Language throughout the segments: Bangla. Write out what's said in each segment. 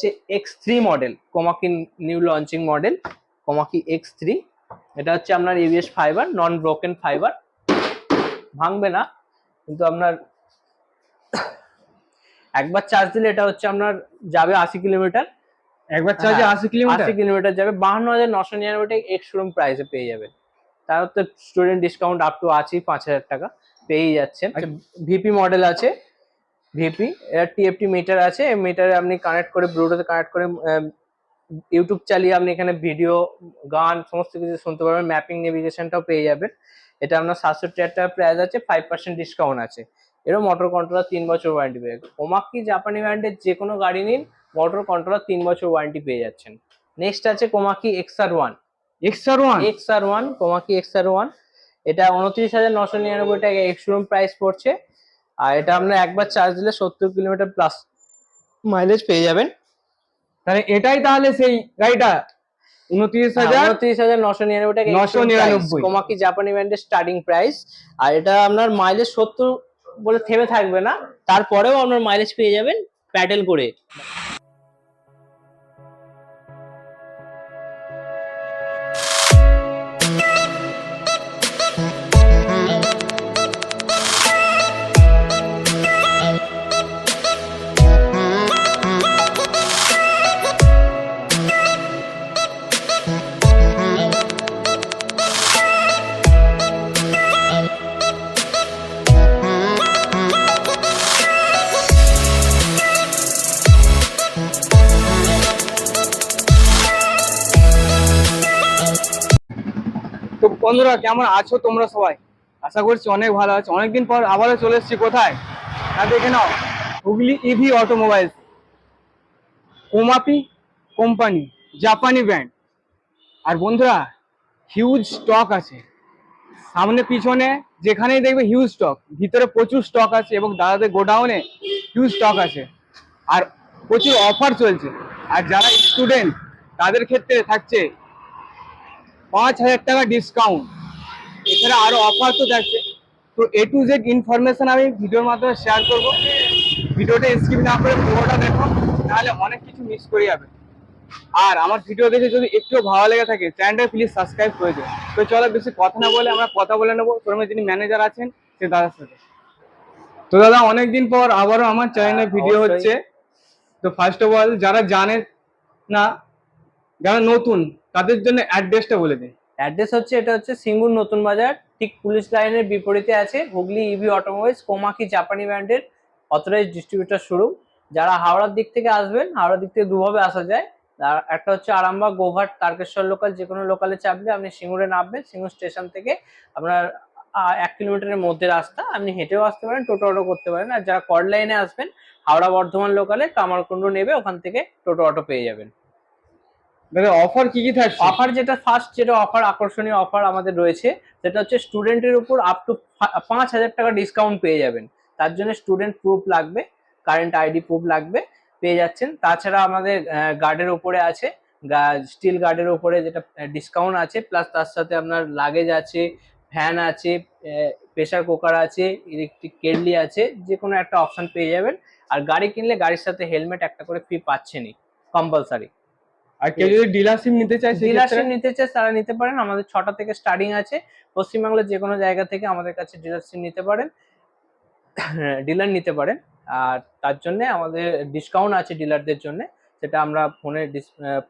হচ্ছে X three model Komaki new launching model Komaki X three এটা হচ্ছে আপনার ABS fibre non broken fibre ভাঙবে না কিন্তু আপনার একবার চার্জ দিলে এটা হচ্ছে আপনার যাবে আশি কিলোমিটার। একবার চার্জে হ্যাঁ, আশি কিলোমিটার? আশি কিলোমিটার যাবে বাহান্ন হাজার নশো নিরানব্বই এক্স শোরুম প্রাইসে পেয়ে যাবেন। তার তো স্টুডেন্ট ডিসকাউন্ট আপ টু আছেই পাঁচ হাজার টাকা পেয়েই যাচ্ছেন। আচ্ছা। ভিপি মডেল আছে ভিপি এর টিএফটি মিটার আছে এই মিটারে আপনি কানেক্ট করে ব্লুটুথে কানেক্ট করে ইউটিউব চালিয়ে আপনি এখানে ভিডিও গান সমস্ত কিছু শুনতে পারবেন ম্যাপিং নেভিগেশনটাও পেয়ে যাবেন। এটা আপনার সাতশো টাকা প্রাইস আছে ফাইভ পার্সেন্ট ডিসকাউন্ট আছে। এরও মোটর কন্ট্রোলার তিন বছর ওয়ারেন্টি পেয়ে যাবে ওমাকি জাপানি ব্র্যান্ডের যে কোনো গাড়ি নিন মোটর কন্ট্রোলার তিন বছর ওয়ারেন্টি পেয়ে যাচ্ছেন। নেক্সট আছে Komaki XR one XR one XR one Komaki XR one এটা উনত্রিশ হাজার নশো নিরানব্বই টাকা এক্সরুম প্রাইস পড়ছে। আর এটা আপনার একবার চার্জ দিলে সত্তর কিলোমিটার প্লাস মাইলেজ পেয়ে যাবেন। তাহলে এটাই তাহলে সেই গাড়িটা? উনত্রিশ হাজার? উনত্রিশ হাজার নশো নিরানব্বই টাকা 999 কোমাকি জাপানি ব্র্যান্ডের স্টার্টিং প্রাইস আর এটা আপনার মাইলেজ সত্তর বলে থেমে থাকবে না। তারপরেও আপনার মাইলেজ পেয়ে যাবেন। প্যাডেল করে। বন্ধুরা, কেমন আছো তোমরা সবাই? আশা করছি অনেক ভালো আছো। অনেকদিন পর আবারও চলে এসেছি কোথায়? না দেখে নাও, Hooghly EV automobiles Komaki company জাপানি ব্র্যান্ড আর বন্ধুরা হিউজ স্টক আছে। সামনে পিছনে যেখানেই দেখবে হিউজ স্টক ভিতরে প্রচুর স্টক আছে এবং দাদাদের গোডাউনে হিউজ স্টক আছে। আর প্রচুর অফার চলছে। আর যারা স্টুডেন্ট তাদের ক্ষেত্রে থাকছে পাঁচ হাজার টাকা ডিসকাউন্ট এছাড়া আরও অফার তো থাকছে তো এ টু জেড ইনফরমেশন আমি ভিডিওর মাধ্যমে শেয়ার করব। ভিডিওটা স্কিপ না করে পুরোটা দেখো তাহলে অনেক কিছু মিস করে যাবে। আর আমার ভিডিও দেখে যদি একটু ভালো লেগে থাকে চ্যানেলটা প্লিজ সাবস্ক্রাইব করে দিও। তো চলো বেশি কথা না বলে আমরা কথা বলে নেব। শোরুমে যিনি ম্যানেজার আছেন সে দাদার সাথে। তো দাদা অনেকদিন পর আবারও আমার চ্যানেলে ভিডিও হচ্ছে। তো ফার্স্ট অফ অল যারা জানে না যারা নতুন তাদের জন্য অ্যাড্রেসটা বলে দিন। অ্যাড্রেস হচ্ছে, এটা হচ্ছে সিঙ্গুর নতুন বাজার, ঠিক পুলিশ লাইনের বিপরীতে আছে, হুগলি ইভি অটোমোবাইলস কোমাকি জাপানি ব্র্যান্ডের অথরাইজ ডিস্ট্রিবিউটার শুরু যারা হাওড়ার দিক থেকে আসবেন, হাওড়ার দিক থেকে দুভাবে আসা যায়। আর একটা হচ্ছে আরামবাগ, গোঘাট, তারকেশ্বর লোকাল যে কোনো লোকালে চাপলে আপনি সিঙ্গুরে নামবেন, সিঙ্গুর স্টেশন থেকে আপনার এক কিলোমিটারের মধ্যে রাস্তা, আপনি হেঁটেও আসতে পারেন, টোটো অটো করতে পারেন। আর যারা কড লাইনে আসবেন, হাওড়া বর্ধমান লোকালে কামারকুন্ড নেবে, ওখান থেকে টোটো অটো পেয়ে যাবেন। দাদা অফার কি কি থাকছে? অফার যেটা ফার্স্ট যেটা অফার আকর্ষণীয় অফার আমাদের রয়েছে, সেটা হচ্ছে স্টুডেন্টের উপর আপ টু পাঁচ হাজার টাকা ডিসকাউন্ট পেয়ে যাবেন। তার জন্য স্টুডেন্ট প্রুফ লাগবে কারেন্ট আইডি প্রুফ লাগবে, পেয়ে যাচ্ছেন। তাছাড়া আমাদের গার্ডের উপরে আছে স্টিল গার্ডের উপরে যেটা ডিসকাউন্ট আছে প্লাস তার সাথে আপনার লাগেজ আছে ফ্যান আছে প্রেসার কুকার আছে ইলেকট্রিক কেটলি আছে যে কোনো একটা অপশন পেয়ে যাবেন। আর গাড়ি কিনলে গাড়ির সাথে হেলমেট একটা করে ফ্রি পাচ্ছেনই কম্পালসারি আর কেউ যদি ডিলারশিপ নিতে চায় ডিলারশিপ নিতে চায় তারা নিতে পারেন। আমাদের ছটা থেকে স্টার্টিং আছে। পশ্চিমবাংলার যে কোনো জায়গা থেকে আমাদের কাছে ডিলারশিপ নিতে পারেন। ডিলার নিতে পারেন। আর তার জন্য আমাদের ডিসকাউন্ট আছে ডিলারদের জন্য। সেটা আমরা ফোনে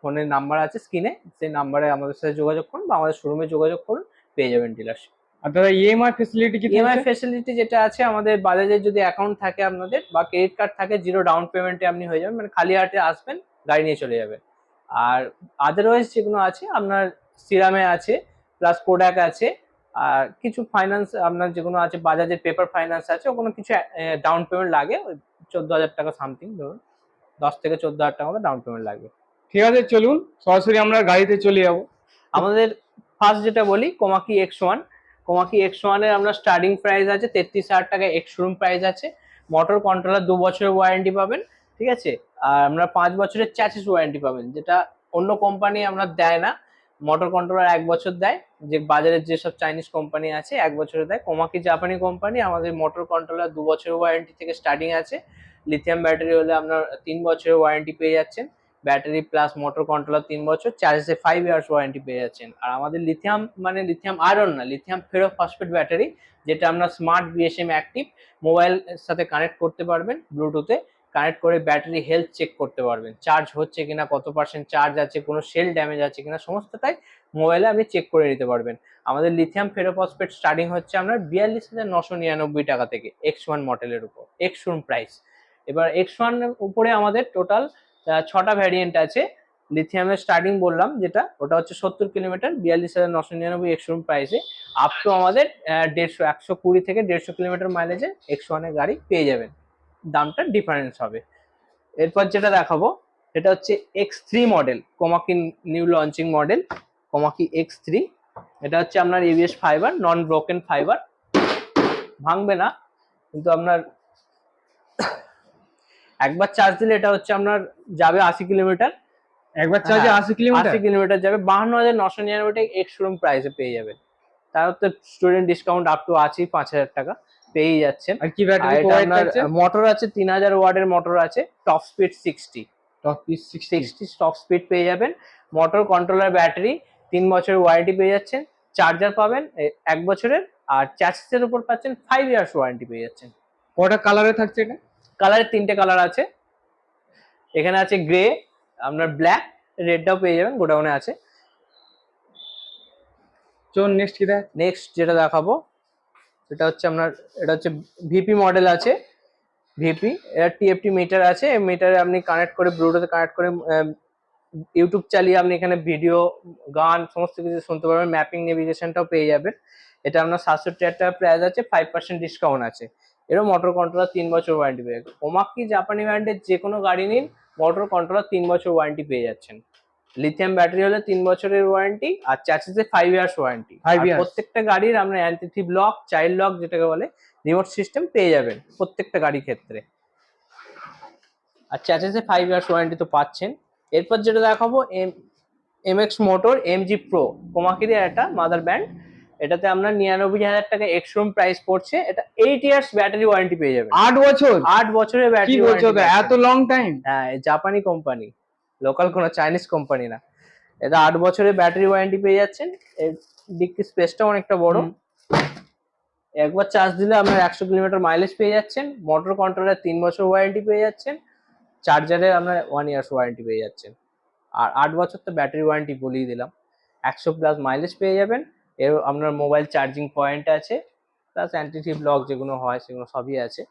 ফোনের নাম্বার আছে স্ক্রিনে সেই নাম্বারে আমাদের সাথে যোগাযোগ করুন বা আমাদের শোরুমে যোগাযোগ করুন পেয়ে যাবেন ডিলারশিপ আর দাদা ইএমআই ফেসিলিটি কি ইএমআই ফেসিলিটি যেটা আছে আমাদের বাজাজের যদি অ্যাকাউন্ট থাকে আপনাদের বা ক্রেডিট কার্ড থাকে জিরো ডাউন পেমেন্টে আপনি হয়ে যাবেন। মানে খালি হাতে আসবেন গাড়ি নিয়ে চলে যাবেন। আর আদারওয়াইজ যেগুলো আছে আপনার সিরামে আছে প্লাস কোডাক আছে আর কিছু ফাইন্যান্স আপনার যেগুলো আছে বাজাজের পেপার ফাইন্যান্স আছে ওগুলো কিছু ডাউন পেমেন্ট লাগে ওই চোদ্দ হাজার টাকা সামথিং ধরুন। দশ থেকে চোদ্দ হাজার টাকা মতো ডাউন পেমেন্ট লাগবে। ঠিক আছে চলুন সরাসরি আমরা গাড়িতে চলে যাব। আমাদের ফার্স্ট যেটা বলি Komaki X one Komaki X ওয়ানের আমরা স্টার্টিং প্রাইস আছে তেত্রিশ হাজার টাকা এক্স শোরুম প্রাইস আছে। মোটর কন্ট্রোলার দু বছরের ওয়ারেন্টি পাবেন। ঠিক আছে? আর আমরা পাঁচ বছরের চ্যাসিস ওয়ারেন্টি পাবেন, যেটা অন্য কোম্পানি আমরা দেয় না। মোটর কন্ট্রোলার এক বছর দেয়, যে বাজারের যেসব চাইনিজ কোম্পানি আছে, এক বছরে দেয়। কোমাকি জাপানি কোম্পানি আমাদের মোটর কন্ট্রোলার দু বছরের ওয়ারেন্টি থেকে স্টার্টিং আছে। লিথিয়াম ব্যাটারি হলে আপনার তিন বছরের ওয়ারেন্টি পেয়ে যাচ্ছেন। ব্যাটারি প্লাস মোটর কন্ট্রোলার তিন বছর চার্জে ফাইভ ইয়ার্স ওয়ারেন্টি পেয়ে যাচ্ছেন। আর আমাদের লিথিয়াম মানে লিথিয়াম আয়রন না লিথিয়াম ফেরো ফসফেট ব্যাটারি যেটা আমরা স্মার্ট বিএসএম অ্যাক্টিভ মোবাইল সাথে কানেক্ট করতে পারবেন ব্লুটুথে কানেক্ট করে ব্যাটারি হেলথ চেক করতে পারবেন। চার্জ হচ্ছে কিনা, কত পার্সেন্ট চার্জ আছে, কোনো সেল ড্যামেজ আছে কিনা, সমস্তটাই মোবাইলে আপনি চেক করে নিতে পারবেন। আমাদের লিথিয়াম ফেরোফসফেট স্টার্টিং হচ্ছে আপনার বিয়াল্লিশ হাজার নশো নিরানব্বই টাকা থেকে এক্স ওয়ান মডেলের উপর এক্স ওয়ান প্রাইস এবার এক্স ওয়ান উপরে আমাদের টোটাল ছটা ভ্যারিয়েন্ট আছে। লিথিয়ামের স্টার্টিং বললাম যেটা, ওটা হচ্ছে সত্তর কিলোমিটার, বিয়াল্লিশ হাজার নশো নিরানব্বই এক্স ওয়ান প্রাইসে আপ টু আমাদের দেড়শো, একশো কুড়ি থেকে দেড়শো কিলোমিটার মাইলেজে এক্স ওয়ানের গাড়ি পেয়ে যাবেন। দামটা ডিফারেন্স হবে। এরপর যেটা দেখাবো সেটা হচ্ছে X three model Komaki new launching model Komaki X three এটা হচ্ছে আপনার ABS fibre non broken fibre ভাঙবে না কিন্তু আপনার একবার চার্জ দিলে এটা হচ্ছে আপনার যাবে আশি কিলোমিটার। একবার চার্জে হ্যাঁ, আশি কিলোমিটার? আশি কিলোমিটার যাবে। বাহান্ন হাজার নশো নিরানব্বই এক্স শোরুম প্রাইসে পেয়ে যাবেন। তার তো স্টুডেন্ট ডিসকাউন্ট আপ টু আছেই পাঁচ হাজার টাকা। পেয়েই যাচ্ছেন। আর কি ব্যাটারি প্রোভাইড করছে মোটর আছে তিন হাজার ওয়ার্ডের মোটর আছে top speed sixty top piece sixty sixty stop speed পেয়ে যাবেন। মোটর কন্ট্রোলার ব্যাটারি তিন বছরের ওয়ারেন্টি পেয়ে যাচ্ছেন। চার্জার পাবেন এক বছরের। আর চ্যাসিসের উপর পাচ্ছেন ফাইভ ইয়ার্স ওয়ারেন্টি পেয়ে যাচ্ছেন। কটা কালারে থাকছে এটা? কালারের তিনটে কালার আছে। এখানে আছে গ্রে আপনার ব্ল্যাক রেডটাও পেয়ে যাবেন গোডাউনে আছে। চোন নেক্সট কি দেয় নেক্সট যেটা দেখাবো সেটা হচ্ছে আপনার, এটা হচ্ছে ভিপি মডেল আছে ভিপি এটা টিএফটি মিটার আছে, এই মিটারে আপনি কানেক্ট করে ব্লুটুথে কানেক্ট করে ইউটিউব চালিয়ে আপনি এখানে ভিডিও গান, সমস্ত কিছু শুনতে পারবেন ম্যাপিং নেভিগেশনটাও পেয়ে যাবেন। এটা আপনার সাতষট্টি হাজার টাকা প্রাইস আছে ফাইভ পার্সেন্ট ডিসকাউন্ট আছে। এরও মোটর কন্ট্রোলার তিন বছর ওয়ারেন্টি পেয়ে ওমাকি জাপানি ব্র্যান্ডের যে কোনো গাড়ি নিন মোটর কন্ট্রোলার তিন বছর ওয়ারেন্টি পেয়ে যাচ্ছেন। লিথিয়াম ব্যাটারি হলে তিন বছরের ওয়ারেন্টি আর চ্যাসিসে five years warranty Five years. প্রত্যেকটা গাড়ির আমরা অ্যান্টিথিভ লক চাইল্ড লক যেটাকে বলে রিমোট সিস্টেম পেয়ে যাবেন প্রত্যেকটা গাড়ির ক্ষেত্রে। আর চ্যাসিসে ফাইভ ইয়ার্স ওয়ারেন্টি তো পাচ্ছেন। এরপর যেটা দেখাবো M M X motor M G pro কোমাকিরি একটা মাদার ব্যান্ড এটাতে আপনার নিরানব্বই হাজার টাকা এক্সট্রুম প্রাইস পড়ছে। এটা এইট ইয়ার্স ব্যাটারি ওয়ারেন্টি পেয়ে যাবেন। আট বছর? আট বছরের ব্যাটারি এত লং টাইম হ্যাঁ জাপানি কোম্পানি লোকাল কোনো চাইনিজ কোম্পানি না। এটা আট বছরের ব্যাটারি ওয়ারেন্টি পেয়ে যাচ্ছেন। এর ডিক্কি স্পেসটা অনেকটা বড়। একবার চার্জ দিলে আপনার একশো কিলোমিটার মাইলেজ পেয়ে যাচ্ছেন। মোটর কন্ট্রোলের তিন বছর ওয়ারেন্টি পেয়ে যাচ্ছেন। চার্জারে আপনার ওয়ান ইয়ার্স ওয়ারেন্টি পেয়ে যাচ্ছেন। আর আট বছর তো ব্যাটারি ওয়ারেন্টি বলেই দিলাম। একশো প্লাস মাইলেজ পেয়ে যাবেন। এর আপনার মোবাইল চার্জিং পয়েন্ট আছে। প্লাস অ্যান্টিটিভ ব্লক যেগুলো হয় সেগুলো সবই আছে।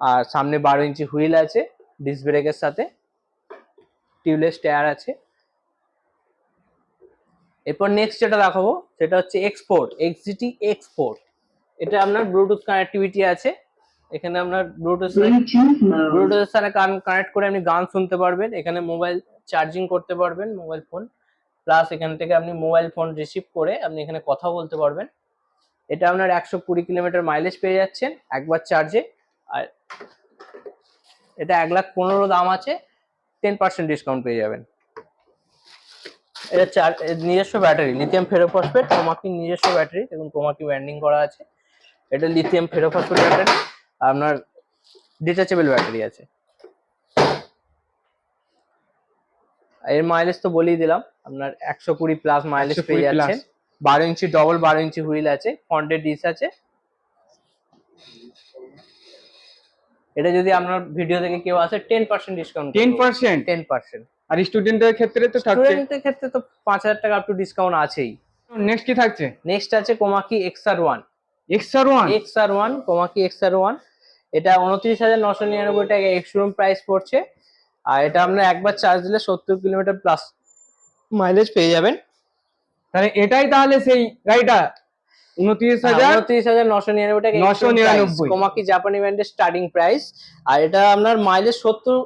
আর সামনে বারো ইঞ্চি হুইল আছে ডিস্ক ব্রেকের সাথে। টিউবলেস টায়ার আছে। এরপর নেক্সট যেটা দেখাবো সেটা হচ্ছে এক্সপোর্ট এক্সিটি এক্সপোর্ট এটা আপনার ব্লুটুথ কানেক্টিভিটি আছে। এখানে আপনার ব্লুটুথ ব্লুটুথের সাথে কানেক্ট করে আপনি গান শুনতে পারবেন। এখানে মোবাইল চার্জিং করতে পারবেন মোবাইল ফোন প্লাস এখান থেকে আপনি মোবাইল ফোন রিসিভ করে আপনি এখানে কথা বলতে পারবেন। এটা আপনার একশো কুড়ি কিলোমিটার মাইলেজ পেয়ে যাচ্ছেন একবার চার্জে আর এটা এক লাখ পনেরো দাম আছে। টেন পার্সেন্ট ডিসকাউন্ট পেয়ে যাবেন। এটা চার নিজস্ব ব্যাটারি লিথিয়াম ফেরোফসফেট কোমাকি নিজস্ব ব্যাটারি এবং কোমাকি ব্যান্ডিং করা আছে। এটা লিথিয়াম ফেরোফসফেট ব্যাটারি আপনার ডিটাচেবল ব্যাটারি আছে। এর মাইলেজ তো বলেই দিলাম আপনার একশো কুড়ি প্লাস মাইলেজ পেয়ে। যাচ্ছেন। বারো ইঞ্চি ডবল বারো ইঞ্চি হুইল আছে ফ্রন্টের ডিস আছে। এটা যদি আপনার ভিডিও থেকে কেউ আসে ten percent discount ten percent ten percent আর স্টুডেন্টদের ক্ষেত্রে তো থাকছে? স্টুডেন্টের ক্ষেত্রে তো পাঁচ হাজার টাকা আপ টু ডিসকাউন্ট আছেই। নেক্সট কি থাকছে? নেক্সট আছে Komaki XR one XR one XR one Komaki XR one এটা উনত্রিশ হাজার নশো নিরানব্বই টাকা এক্সট্রুম প্রাইস পড়ছে। আর এটা আপনার একবার চার্জ দিলে সত্তর কিলোমিটার প্লাস মাইলেজ পেয়ে যাবেন। তাহলে এটাই তাহলে সেই গাড়িটা উনত্রিশ হাজার উনত্রিশ হাজার নশো নিরানব্বই টাকা 999 কোমাকি জাপানি ব্র্যান্ডের স্টার্টিং প্রাইস আর এটা আপনার মাইলেজ সত্তর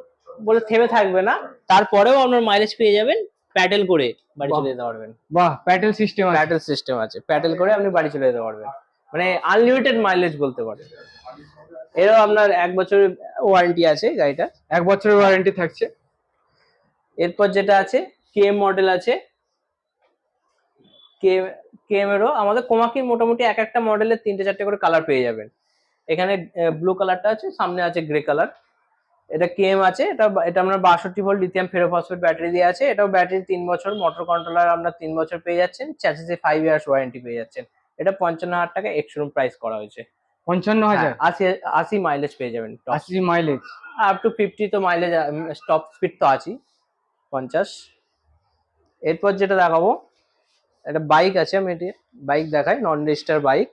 বলে থেমে থাকবে না। তারপরেও আপনার মাইলেজ পেয়ে যাবেন প্যাডেল করে বাড়ি চলে যেতে পারবেন। বাহ প্যাটেল সিস্টেম আছে। প্যাডেল সিস্টেম আছে। প্যাডেল করে আপনি বাড়ি চলে যেতে পারবেন। মানে আনলিমিটেড মাইলেজ বলতে পারেন। এরও আপনার এক বছরের ওয়ারেন্টি আছে গাড়িটা এক বছরের ওয়ারেন্টি থাকছে। এরপর যেটা আছে কেএম মডেল আছে। কে কেএম এরও আমাদের কোমাকির মোটামুটি এক একটা মডেলের তিনটে চারটে করে কালার পেয়ে যাবেন। এখানে ব্লু কালারটা আছে সামনে আছে গ্রে কালার এটা কেএম আছে এটা এটা আমরা বাষট্টি ভোল্ট লিথিয়াম ফেরোফসফেট ব্যাটারি দিয়ে আছে। এটাও ব্যাটারি তিন বছর মোটর কন্ট্রোলার আমরা তিন বছর পেয়ে যাচ্ছেন। চ্যাসিসে ফাইভ ইয়ার্স ওয়ারেন্টি পেয়ে যাচ্ছেন। এটা পঞ্চান্ন হাজার টাকা এক্সরুম প্রাইস করা হয়েছে। পঞ্চান্ন হাজার? হ্যাঁ, আশি আশি মাইলেজ পেয়ে যাবেন আশি মাইলেজ আপ টু ফিফটি তো মাইলেজ স্টপ স্পিড তো আছেই। পঞ্চাশ। এরপর যেটা দেখাবো একটা বাইক আছে আমি এটি বাইক দেখাই non register bike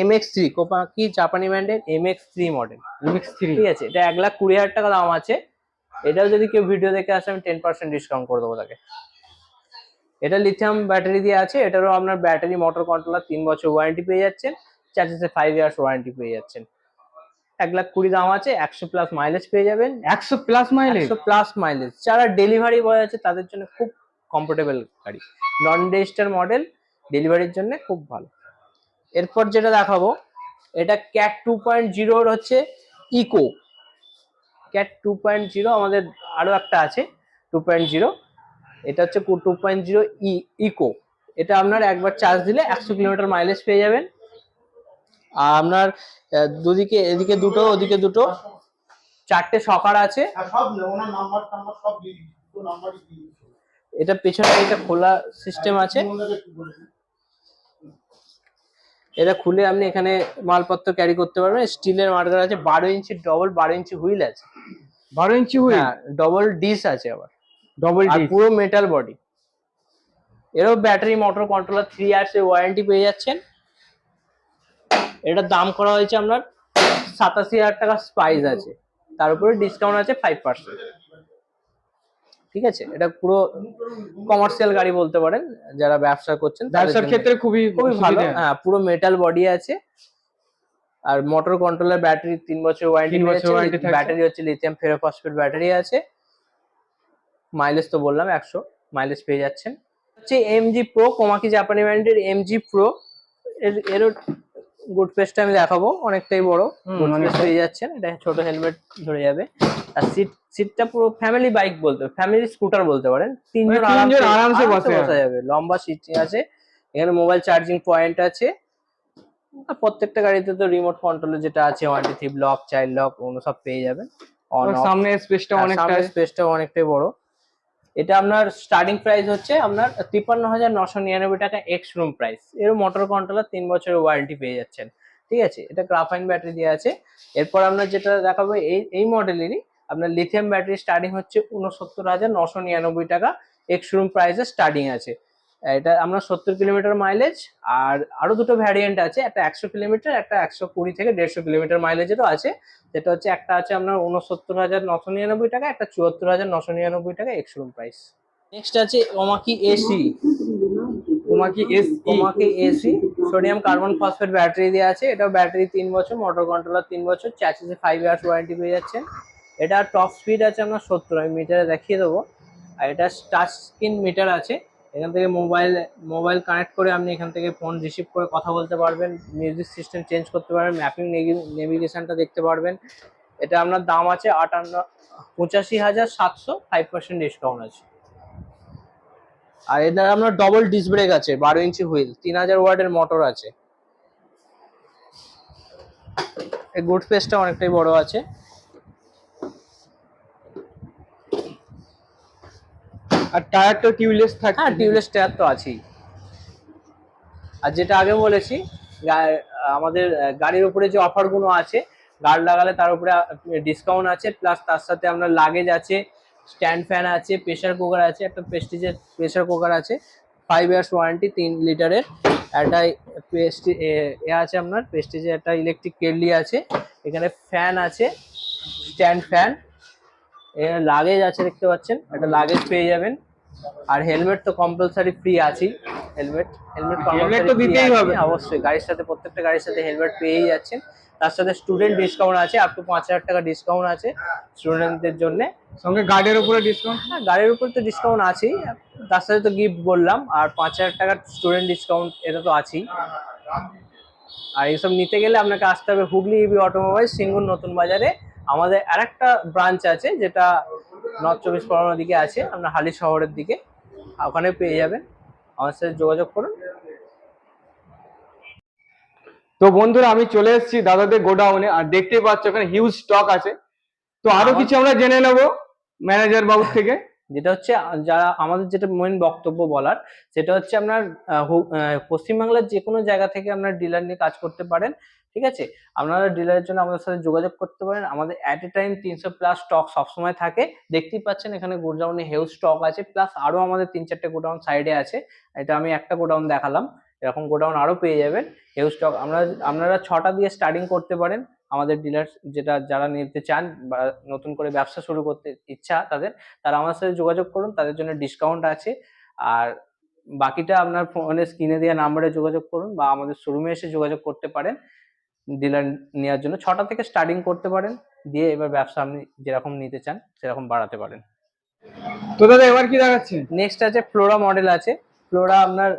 M X three Copa কি জাপানি ব্র্যান্ডের M X three model MX three ঠিক আছে এটা এক লাখ কুড়ি হাজার টাকা দাম আছে। এটাও যদি কেউ ভিডিও দেখে আসে আমি টেন পার্সেন্ট ডিসকাউন্ট করে দেবো তাকে। এটা লিথিয়াম ব্যাটারি দিয়ে আছে এটারও আপনার ব্যাটারি মোটর কন্ট্রোলার তিন বছর ওয়ারেন্টি পেয়ে যাচ্ছেন। চার্জেসে ফাইভ ইয়ার্স ওয়ারেন্টি পেয়ে যাচ্ছেন। এক লাখ কুড়ি দাম আছে একশো প্লাস মাইলেজ পেয়ে যাবেন। একশো প্লাস মাইলেজ একশো প্লাস মাইলেজ যারা ডেলিভারি বয় আছে তাদের জন্য খুব কমফোর্টেবল গাড়ি। নন রেজিস্টার মডেল ডেলিভারির জন্য খুব ভালো। এরপর যেটা দেখাবো, এটা ক্যাট টু পয়েন্ট জিরোর হচ্ছে eco cat two point zero আমাদের আরও একটা আছে টু পয়েন্ট জিরো এটা হচ্ছে টু পয়েন্ট জিরো ই ইকো এটা আপনার একবার চার্জ দিলে একশো কিলোমিটার মাইলেজ পেয়ে যাবেন। আর আপনার দুদিকে, এদিকে দুটো, ওদিকে দুটো। চারটে সকার আছে। এটা পেছনে এটা খোলা সিস্টেম আছে। এটা খুলে আপনি এখানে মালপত্র ক্যারি করতে পারবেন। স্টিলের মার্কার আছে বারো ইঞ্চি ডবল বারো ইঞ্চি হুইল আছে। বারো ইঞ্চি হুইল হ্যাঁ ডবল ডিস আছে আবার। ডবল আর পুরো মেটাল বডি এরও battery motor controller three years এর ওয়ারেন্টি পেয়ে যাচ্ছেন। এটার দাম করা হয়েছে আপনার সাতাশি হাজার টাকা স্পাইস আছে। তার উপরে ডিসকাউন্ট আছে ফাইভ পার্সেন্ট ঠিক আছে? এটা পুরো কমার্শিয়াল গাড়ি বলতে পারেন যারা ব্যবসা করছেন ব্যবসার ক্ষেত্রে খুবই খুবই ভালো হ্যাঁ পুরো মেটাল বডি আছে। আর মোটর কন্ট্রোলার ব্যাটারি তিন বছর ওয়ারেন্টি warranty ব্যাটারি হচ্ছে লিথিয়াম ফেরোফসফেট ব্যাটারি আছে। মাইলেজ তো বললাম একশো মাইলেজ পেয়ে যাচ্ছেন। হচ্ছে এমজি প্রো কোমাকি জাপানি ব্র্যান্ডের এমজি প্রো এর এরও গুড পেসটা আমি দেখাবো অনেকটাই বড়। গুড পেস পেয়ে যাচ্ছেন এটা ছোট হেলমেট ধরে যাবে। আর সিট সিটটা পুরো ফ্যামিলি বাইক বলতে ফ্যামিলি স্কুটার বলতে পারেন। তিনজন মানে আরামসে বসে যাবে। লম্বা সিট আছে এখানে মোবাইল চার্জিং পয়েন্ট আছে। প্রত্যেকটা গাড়িতে তো রিমোট কন্ট্রোলে যেটা আছে one two three block child lock ওগুলো সব পেয়ে যাবেন। সামনে স্পেসটা অনেকটা স্পেসটা অনেকটাই বড়। এটা আপনার স্টার্টিং প্রাইস হচ্ছে আপনার তিপ্পান্ন হাজার নশো নিরানব্বই টাকা এক্স রুম প্রাইস এর মোটর কন্ট্রোলার তিন বছরের ওয়ারেন্টি পেয়ে যাচ্ছেন। ঠিক আছে? এটা গ্রাফাইন ব্যাটারি দিয়ে আছে। এরপর আপনার যেটা দেখাবো এই এই মডেলেরই আপনার লিথিয়াম ব্যাটারি স্টার্টিং হচ্ছে উনসত্তর হাজার নশো নিরানব্বই টাকা। এক্স রুম প্রাইসে স্টার্টিং আছে। এটা আমরা সত্তর কিলোমিটার মাইলেজ আর আরও দুটো ভ্যারিয়েন্ট আছে, একটা একশো কিলোমিটার, একটা একশো কুড়ি থেকে দেড়শো কিলোমিটার মাইলেজেরও আছে। যেটা হচ্ছে, একটা আছে আপনার উনসত্তর হাজার নশো নিরানব্বই টাকা, একটা চুয়াত্তর হাজার নশো নিরানব্বই টাকা এক্স রুম প্রাইস নেক্সট আছে ওমাকি এসি ওমাকি S ওমাকি AC sodium carbon phosphate battery দেওয়া আছে। এটা ব্যাটারি তিন বছর মোটর কন্ট্রোলার তিন বছর চ্যাসিসে ফাইভ ইয়ার্স ওয়ারেন্টি পেয়ে যাচ্ছেন। এটা টপ স্পিড আছে আপনার সত্তর আমি মিটারে দেখিয়ে দেবো। আর এটা টাচ স্ক্রিন মিটার আছে। এখান থেকে মোবাইল মোবাইল কানেক্ট করে আপনি এখান থেকে ফোন রিসিভ করে কথা বলতে পারবেন মিউজিক সিস্টেম চেঞ্জ করতে পারবেন ম্যাপিং নেভিগেশনটা দেখতে পারবেন। এটা আপনার দাম আছে আটান্ন, পঁচাশি হাজার সাতশো ফাইভ পার্সেন্ট ডিসকাউন্ট আছে। আর এটা আপনার ডবল ডিস ব্রেক আছে, বারো ইঞ্চি হুইল তিন হাজার ওয়ার্ডের মোটর আছে। এই গুড স্পেসটা অনেকটাই বড় আছে। আর টায়ার তো টিউবলেস থাকে হ্যাঁ টিউবলেস টায়ার তো আছেই। আর যেটা আগে বলেছি আমাদের গাড়ির উপরে যে অফারগুলো আছে গার্ড লাগালে তার উপরে ডিসকাউন্ট আছে প্লাস তার সাথে আপনার লাগেজ আছে স্ট্যান্ড ফ্যান আছে প্রেসার কুকার আছে, একটা প্রেস্টিজের প্রেসার কুকার আছে ফাইভ ইয়ার্স ওয়ারেন্টি তিন লিটারের একটা পেস্টি এ আছে আপনার প্রেস্টিজের একটা ইলেকট্রিক কেটলি আছে, এখানে ফ্যান আছে স্ট্যান্ড ফ্যান এখানে লাগেজ আছে, দেখতে পাচ্ছেন, একটা লাগেজ পেয়ে যাবেন। আর হেলমেট তো কম্পালসারি ফ্রি আছেই। হেলমেট হেলমেট Helmet তো দিতেই হবে। অবশ্যই। গাড়ির সাথে প্রত্যেকটা গাড়ির সাথে হেলমেট পেয়েই যাচ্ছেন। তার সাথে স্টুডেন্ট ডিসকাউন্ট আছে আপ টু পাঁচ হাজার টাকা ডিসকাউন্ট আছে স্টুডেন্টদের জন্য। সঙ্গে গার্ডের উপরে ডিসকাউন্ট হ্যাঁ গাড়ির উপর তো ডিসকাউন্ট আছেই। তার সাথে তো গিফট বললাম আর পাঁচ হাজার টাকার স্টুডেন্ট ডিসকাউন্ট এটা তো আছেই। আর এইসব নিতে গেলে আপনাকে আসতে হবে হুগলি ইবি অটোমোবাইল সিঙ্গুর নতুন বাজারে। আমাদের আরেকটা ব্রাঞ্চ আছে যেটা নর্থ চব্বিশ পরগনার দিকে আছে আপনার হালি শহরের দিকে ওখানে পেয়ে যাবেন। আমার সাথে যোগাযোগ করুন। তো বন্ধুরা আমি চলে এসেছি দাদাদের গোডাউনে আর দেখতেই পাচ্ছ ওখানে হিউজ স্টক আছে। তো আরও কিছু আমরা জেনে নেব ম্যানেজার বাবুর থেকে। যেটা হচ্ছে যারা আমাদের যেটা মেন বক্তব্য বলার সেটা হচ্ছে আপনার পশ্চিমবাংলার যে কোনো জায়গা থেকে আপনার ডিলার নিয়ে কাজ করতে পারেন। ঠিক আছে? আপনারা ডিলারের জন্য আমাদের সাথে যোগাযোগ করতে পারেন। আমাদের অ্যাট এ টাইম তিনশো প্লাস স্টক সবসময় থাকে। দেখতেই পাচ্ছেন এখানে গোডাউনে হেউজ স্টক আছে। প্লাস আরও আমাদের তিন চারটে গোডাউন সাইডে আছে। এটা আমি একটা গোডাউন দেখালাম। এরকম গোডাউন আরও পেয়ে যাবেন। হেউজ স্টক আমরা, আপনারা ছটা দিয়ে স্টার্টিং করতে পারেন। আমাদের ডিলার যেটা, যারা নিতে চান বা নতুন করে ব্যবসা শুরু করতে ইচ্ছা তাদের, তারা আমার সাথে যোগাযোগ করুন। তাদের জন্য ডিসকাউন্ট আছে। আর বাকিটা আপনার ফোনে স্ক্রিনে দেওয়া নাম্বারে যোগাযোগ করুন বা আমাদের শোরুমে এসে যোগাযোগ করতে পারেন। ডিলার নেওয়ার জন্য। ছটা থেকে স্টার্টিং করতে পারেন দিয়ে এবার ব্যবসা আপনি যেরকম নিতে চান সেরকম বাড়াতে পারেন। তো দাদা এবার কি দেখাচ্ছে নেক্সট আছে ফ্লোরা মডেল আছে। ফ্লোরা আপনার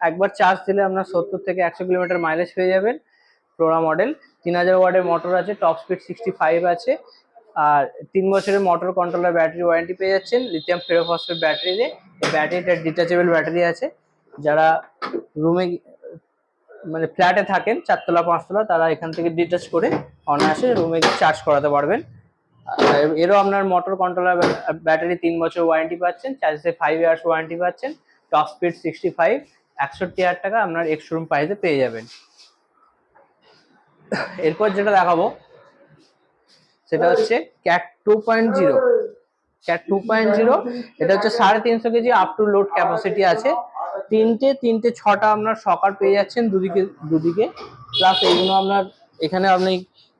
একবার চার্জ দিলে আপনার সত্তর থেকে একশো কিলোমিটার মাইলেজ পেয়ে যাবেন ফ্লোরা মডেল তিন হাজার ওয়ার্ডের মোটর আছে টপ স্পিড সিক্সটি ফাইভ আছে। আর তিন বছরের মোটর কন্ট্রোলার ব্যাটারি ওয়ারেন্টি পেয়ে যাচ্ছেন। লিথিয়াম ফেরোফসফেট ব্যাটারি দিয়ে ব্যাটারিটা ডিটাচেবল ব্যাটারি আছে। যারা রুমে মানে ফ্ল্যাটে থাকেন, চারতলা, পাঁচতলা, তারা এখান থেকে ডিটাচ করে অনায়াসে রুমে চার্জ করাতে পারবেন। এরও আপনার মোটর কন্ট্রোলার ব্যাটারি তিন বছর ওয়ারেন্টি পাচ্ছেন চার্জে ফাইভ ইয়ার্স ওয়ারেন্টি পাচ্ছেন টপ স্পিড সিক্সটি ফাইভ একষট্টি হাজার টাকা আপনার এক্সট্রুম প্রাইসে পেয়ে যাবেন। এরপর যেটা দেখাবো, সেটা হচ্ছে cat two point zero cat two point zero এটা হচ্ছে সাড়ে তিনশো KG up to load capacity আছে। তিনটে তিনটে ছটা আপনার সকার পেয়ে যাচ্ছেন দুদিকে দুদিকে। প্লাস এইগুলো আপনার এখানে আপনি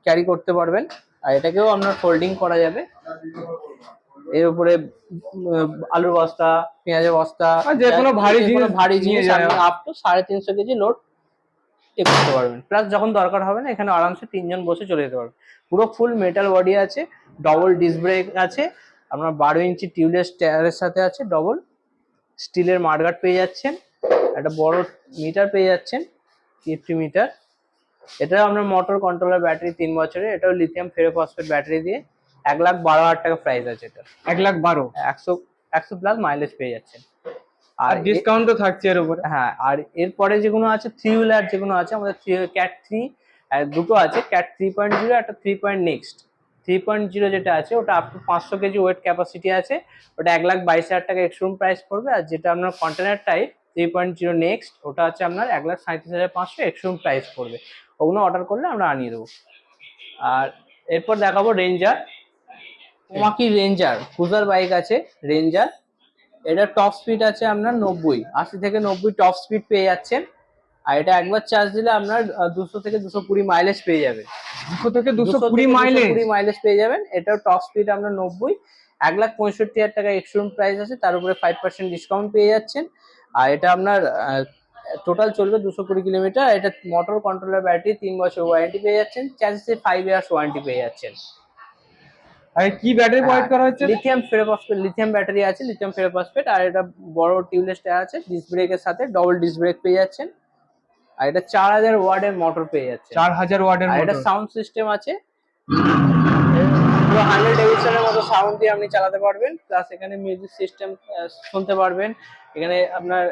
ক্যারি করতে পারবেন। আর এটাকেও আপনার ফোল্ডিং করা যাবে। এর উপরে আলুর বস্তা পেঁয়াজের বস্তা যে কোনো ভারী জিনিস ভারী জিনিস আপ টু সাড়ে তিনশো কেজি লোড এ করতে পারবেন। প্লাস যখন দরকার হবে না এখানে আরামসে তিনজন বসে চলে যেতে পারবেন। পুরো ফুল মেটাল বডি আছে ডবল ডিস্ক ব্রেক আছে আপনার বারো ইঞ্চি টিউবলেস টায়ারের সাথে আছে ডবল স্টিলের মার্গার্ড পেয়ে যাচ্ছেন একটা বড় মিটার পেয়ে যাচ্ছেন ফিফটি মিটার এটা আপনার মোটর কন্ট্রোলার ব্যাটারি তিন বছরের এটাও লিথিয়াম ফেরোফসফেট ব্যাটারি দিয়ে এক লাখ বারো হাজার টাকা প্রাইস আছে এটা এক লাখ বারো? একশো একশো প্লাস মাইলেজ পেয়ে যাচ্ছেন। আর আর এ- ডিসকাউন্ট তো থাকছে এর উপরে। হ্যাঁ আর এরপরে যেগুলো আছে থ্রি হুইলার যেগুলো আছে আমাদের ক্যাট থ্রি দুটো আছে ক্যাট থ্রি পয়েন্ট জিরো একটা three point next three point zero যেটা আছে, ওটা আপ টু পাঁচশো কেজি ওয়েট ক্যাপাসিটি আছে। ওটা এক লাখ বাইশ হাজার টাকা এক্সট্রুম প্রাইস পড়বে। আর যেটা আপনার container type three point zero next ওটা আছে আপনার এক লাখ সাঁত্রিশ হাজার পাঁচশো এক্সট্রুম প্রাইস পড়বে। ওগুলো অর্ডার করলে আমরা আনিয়ে দেবো। আর এরপর দেখাবো রেঞ্জার ওমাকি রেঞ্জার ক্রুজার বাইক আছে রেঞ্জার এটা টপ স্পিড আছে আপনার নব্বই, আশি থেকে নব্বই টপ স্পিড পেয়ে যাচ্ছেন। আর এটা একবার চার্জ দিলে আপনার দুশো থেকে দুশো কুড়ি মাইলেজ পেয়ে যাবে। দুশো থেকে দুশো কুড়ি মাইলেজ কুড়ি মাইলেজ পেয়ে যাবেন। এটাও টপ স্পিড আপনার নব্বই। এক লাখ পঁয়ষট্টি হাজার টাকা এক্সট্রুম প্রাইস আছে তার উপরে ফাইভ পার্সেন্ট ডিসকাউন্ট পেয়ে যাচ্ছেন। আর এটা আপনার টোটাল চলবে দুশো কুড়ি কিলোমিটার। এটা মোটর কন্ট্রোলার ব্যাটারি তিন বছর ওয়ারেন্টি পেয়ে যাচ্ছেন। চার্জেসে ফাইভ ইয়ার্স ওয়ারেন্টি পেয়ে যাচ্ছেন। আর কি ব্যাটারি প্রোভাইড করা হচ্ছে? লিথিয়াম ফেরোফসফেট লিথিয়াম ব্যাটারি আছে লিথিয়াম ফেরোফসফেট আর এটা বড় টিউবলেস টায়ার আছে ডিস্ক ব্রেকের সাথে ডবল ডিস্ক ব্রেক পেয়ে যাচ্ছেন। আর এটা চার হাজার ওয়ার্ডের মোটর পেয়ে যাচ্ছে। চার হাজার ওয়াটের আর এটা সাউন্ড সিস্টেম আছে। পুরো হান্ড্রেড এর মতো সাউন্ড দিয়ে আপনি চালাতে পারবেন। প্লাস এখানে মিউজিক সিস্টেম শুনতে পারবেন। এখানে আপনার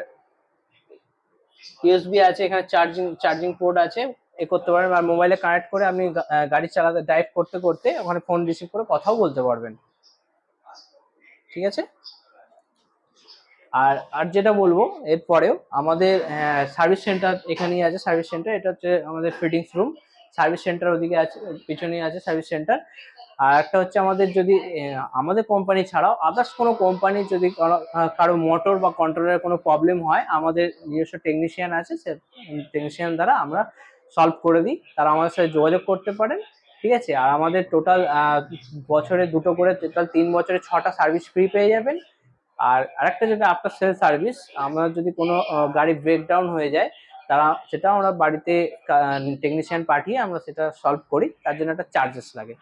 ইউএসবি আছে এখানে চার্জিং চার্জিং পোর্ট আছে। এ করতে পারবেন। আর মোবাইলে কানেক্ট করে আপনি গাড়ি চালাতে ড্রাইভ করতে করতে ওখানে ফোন রিসিভ করে কথাও বলতে পারবেন। ঠিক আছে? আর আর যেটা বলব, এরপরেও আমাদের সার্ভিস সেন্টার এখানেই আছে সার্ভিস সেন্টার এটা হচ্ছে আমাদের ফিটিংস রুম সার্ভিস সেন্টার ওদিকে আছে, পিছনেই আছে সার্ভিস সেন্টার আর একটা হচ্ছে আমাদের যদি আমাদের কোম্পানি ছাড়াও আদার্স কোনো কোম্পানি যদি কারও মোটর বা কন্ট্রোলের কোনো প্রবলেম হয়, আমাদের নিজস্ব টেকনিশিয়ান আছে, সে টেকনিশিয়ান দ্বারা আমরা সলভ করে দিই, তারা আমাদের সাথে যোগাযোগ করতে পারেন, ঠিক আছে? আর আমাদের টোটাল বছরে দুটো করে টোটাল তিন বছরে ছটা সার্ভিস ফ্রি পেয়ে যাবেন। আর আরেকটা যেটা আফটার সেল সার্ভিস আমরা যদি কোনো গাড়ি ব্রেকডাউন হয়ে যায়, তারা সেটা আমরা বাড়িতে টেকনিশিয়ান পাঠিয়ে আমরা সেটা সলভ করি, তার জন্য একটা চার্জেস লাগে।